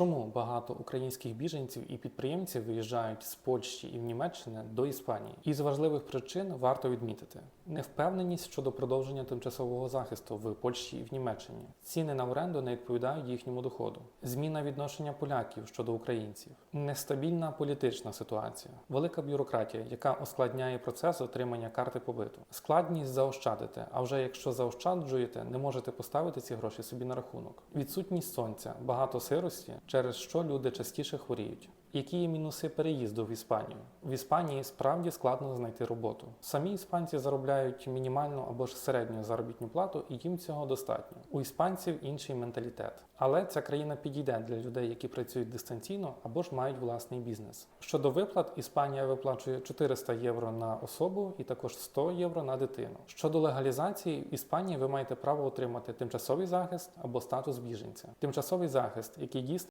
Чому багато українських біженців і підприємців виїжджають з Польщі і в Німеччини до Іспанії? Із важливих причин варто відмітити невпевненість щодо продовження тимчасового захисту в Польщі і в Німеччині. Ціни на оренду не відповідають їхньому доходу, зміна відношення поляків щодо українців, нестабільна політична ситуація, велика бюрократія, яка ускладняє процес отримання карти побиту, складність заощадити. А вже якщо заощаджуєте, не можете поставити ці гроші собі на рахунок. Відсутність сонця, багато сирості, через що люди частіше хворіють. Які є мінуси переїзду в Іспанію? В Іспанії справді складно знайти роботу. Самі іспанці заробляють мінімальну або ж середню заробітну плату, і їм цього достатньо. У іспанців інший менталітет. Але ця країна підійде для людей, які працюють дистанційно або ж мають власний бізнес. Щодо виплат, Іспанія виплачує 400 євро на особу і також 100 євро на дитину. Щодо легалізації, в Іспанії ви маєте право отримати тимчасовий захист або статус біженця. Тимчасовий захист, який дійсно